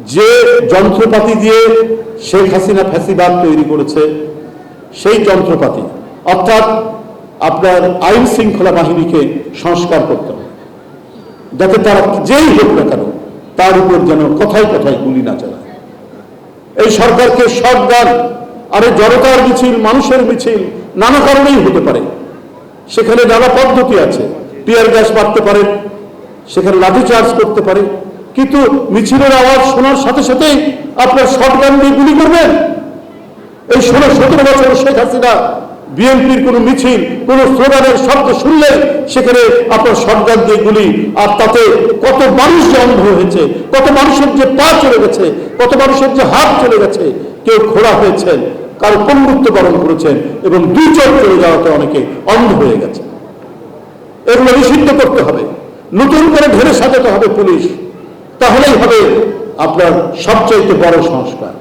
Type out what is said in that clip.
যে যন্ত্রপাতি দিয়ে শেখ হাসিনা ফ্যাসিবাদ তৈরি করেছে, সেই যন্ত্রপাতি, অর্থাৎ আপনার আইন শৃঙ্খলা বাহিনীকে সংস্কার করতে হবে। যাতে তারা যেই হোক না কেন, তার উপর যেন কথায় কথায় গুলি না চালায়। এই সরকারকে সরকার আরে জনতার মিছিল, মানুষের মিছিল নানা কারণেই হতে পারে। সেখানে নানা পদ্ধতি আছে। টিয়ার গ্যাস মারতে পারে, সেখানে লাঠি চার্জ করতে পারে। কিন্তু মিছিলের আওয়াজ শোনার সাথে সাথেই আপনার শটগান দিয়ে গুলি করবেন। এই ষোলো সতেরো বছর শেখ হাসিনা বিএনপির কোনো মিছিল, কোন স্লোগানের শব্দ শুনলে সেখানে আপনার শটগান দিয়ে গুলি। আর তাতে কত মানুষ যে অন্ধ হয়েছে, কত মানুষের যে পা চলে গেছে, কত মানুষের যে হাত চলে গেছে, কেউ খোলা হয়েছেন, কারও পঙ্গুত্ব বরণ করেছেন এবং দুই চোখ চলে যাওয়াতে অনেকে অন্ধ হয়ে গেছে। এগুলো নিষিদ্ধ করতে হবে। নতুন করে ঢেলে সাজাতে হবে পুলিশ। তাহলেই হবে আপনার সবচাইতে বড় সংস্কার।